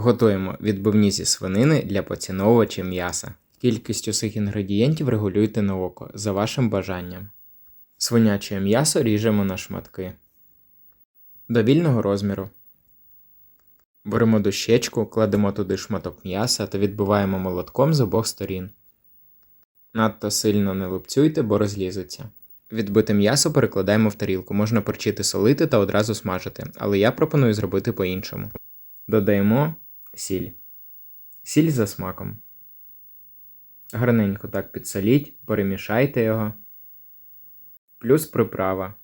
Готуємо відбивні зі свинини для поціновувачів м'яса. Кількість усіх інгредієнтів регулюйте на око за вашим бажанням. Свиняче м'ясо ріжемо на шматки. До вільного розміру. Беремо дощечку, кладемо туди шматок м'яса та відбиваємо молотком з обох сторін. Надто сильно не лупцюйте, бо розлізеться. Відбите м'ясо перекладаємо в тарілку, можна перчити солити та одразу смажити, але я пропоную зробити по-іншому. Додаємо сіль. Сіль за смаком. Гарненько так підсоліть, перемішайте його. Плюс приправа.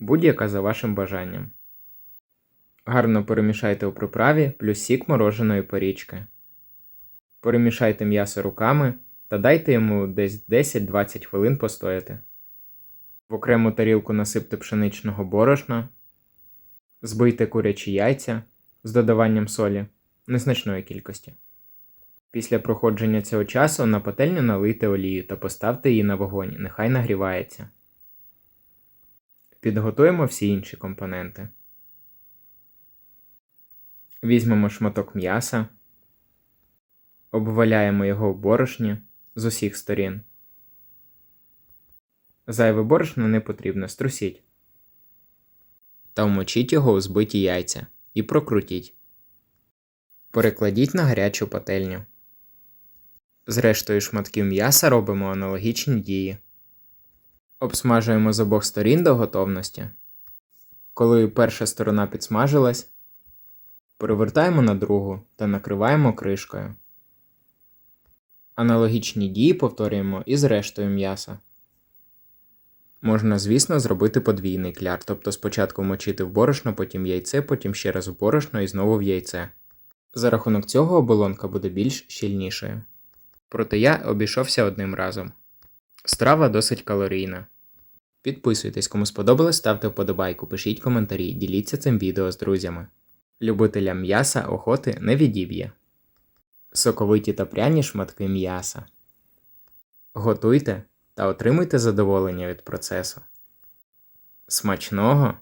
Будь-яка за вашим бажанням. Гарно перемішайте у приправі плюс сік мороженої порічки. Перемішайте м'ясо руками та дайте йому десь 10-20 хвилин постояти. В окрему тарілку насипте пшеничного борошна, збийте курячі яйця з додаванням солі незначної кількості. Після проходження цього часу на пательню налийте олію та поставте її на вогонь, нехай нагрівається. Підготуємо всі інші компоненти. Візьмемо шматок м'яса, обваляємо його в борошні з усіх сторін. Зайве борошно не потрібно, струсіть. Та вмочіть його у збиті яйця і прокрутіть. Перекладіть на гарячу пательню. З рештою шматків м'яса робимо аналогічні дії. Обсмажуємо з обох сторін до готовності. Коли перша сторона підсмажилась, перевертаємо на другу та накриваємо кришкою. Аналогічні дії повторюємо і з рештою м'яса. Можна, звісно, зробити подвійний кляр, тобто спочатку вмочити в борошно, потім яйце, потім ще раз в борошно і знову в яйце. За рахунок цього оболонка буде більш щільнішою. Проте я обійшовся одним разом. Страва досить калорійна. Підписуйтесь, кому сподобалось, ставте вподобайку, пишіть коментарі, діліться цим відео з друзями. Любителям м'яса охоти не відіб'є. Соковиті та пряні шматки м'яса. Готуйте та отримуйте задоволення від процесу. Смачного!